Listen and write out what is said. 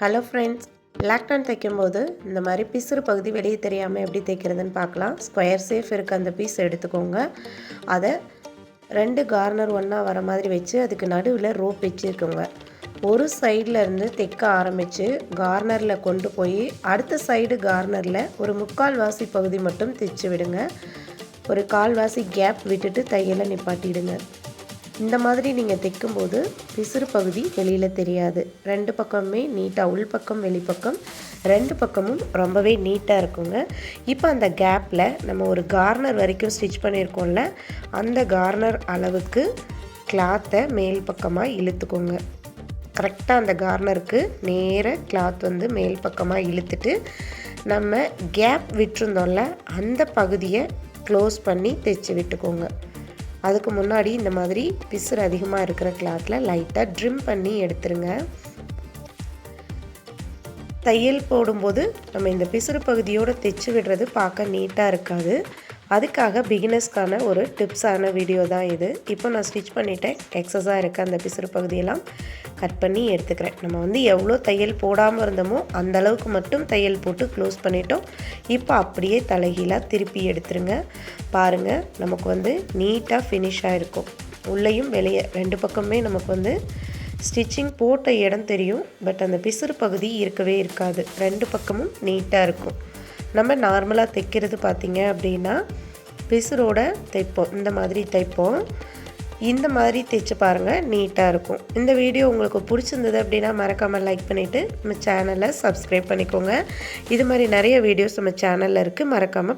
Hello friends லாக்டான் தைக்கும்போது இந்த மாதிரி பிசுறு பகுதி வெளியே தெரியாமல் எப்படி தைக்கிறதுன்னு பார்க்கலாம். ஸ்கொயர் சேஃப் இருக்க அந்த பீஸ் எடுத்துக்கோங்க. அதை ரெண்டு கார்னர் ஒன்றா வர மாதிரி வச்சு அதுக்கு நடுவில் ரோப் வச்சுருக்கோங்க. ஒரு சைடில் இருந்து தைக்க ஆரம்பித்து கார்னரில் கொண்டு போய் அடுத்த சைடு கார்னரில் ஒரு முக்கால் வாசி பகுதி மட்டும் தைச்சு விடுங்க. ஒரு கால்வாசி கேப் விட்டுட்டு தையலை நிப்பாட்டிடுங்க. இந்த மாதிரி நீங்கள் தைக்கும்போது பிசுறு பகுதி வெளியில் தெரியாது. ரெண்டு பக்கமுமே நீட்டாக உள்பக்கம் வெளிப்பக்கம் ரெண்டு பக்கமும் ரொம்பவே நீட்டாக இருக்குங்க. இப்போ அந்த கேப்பில் நம்ம ஒரு கார்னர் வரைக்கும் ஸ்டிச் பண்ணியிருக்கோம்ல அந்த கார்னர் அளவுக்கு கிளாத்தை மேல் பக்கமாக இழுத்துக்கோங்க. கரெக்டாக அந்த கார்னருக்கு நேர கிளாத் வந்து மேல் பக்கமாக இழுத்துட்டு நம்ம கேப் விட்டுருந்தோம்ல அந்த பகுதியை க்ளோஸ் பண்ணி தைச்சி விட்டுக்கோங்க. அதுக்கு முன்னாடி இந்த மாதிரி பிசுறு அதிகமாக இருக்கிற கிளாத்தில் லைட்டாக ட்ரிம் பண்ணி எடுத்துருங்க. தையல் போடும்போது நம்ம இந்த பிசுறு பகுதியோடு தைச்சி விடுறது பார்க்க நீட்டாக இருக்காது. அதுக்காக பிகினர்ஸ்க்கான ஒரு டிப்ஸான வீடியோ தான் இது. இப்போ நான் ஸ்டிச் பண்ணிட்டேன். எக்ஸஸாக இருக்க அந்த பிசுறு பகுதியெல்லாம். கட் பண்ணி எடுத்துக்கிறேன். நம்ம வந்து எவ்வளோ தையல் போடாமல் இருந்தோமோ அந்த அளவுக்கு மட்டும் தையல் போட்டு க்ளோஸ் பண்ணிட்டோம். இப்போ அப்படியே தலைகீழாக திருப்பி எடுத்துருங்க. பாருங்கள் நமக்கு வந்து நீட்டாக ஃபினிஷாக இருக்கும் உள்ளேயும் வெளியே ரெண்டு பக்கமே நமக்கு வந்து ஸ்டிச்சிங் போட்ட இடம் தெரியும். பட் அந்த பிசுறு பகுதி இருக்கவே இருக்காது. ரெண்டு பக்கமும் நீட்டாக இருக்கும். நம்ம நார்மலாக தைக்கிறது பார்த்திங்க அப்படின்னா பிசுரோட தைப்போம். இந்த மாதிரி தைப்போம். இந்த மாதிரி தைச்சு பாருங்கள் நீட்டாக இருக்கும். இந்த வீடியோ உங்களுக்கு பிடிச்சிருந்தது அப்படின்னா மறக்காமல் லைக் பண்ணிவிட்டு நம்ம சேனலை சப்ஸ்கிரைப் பண்ணிக்கோங்க. இது மாதிரி நிறைய வீடியோஸ் நம்ம சேனலில் இருக்குது மறக்காமல்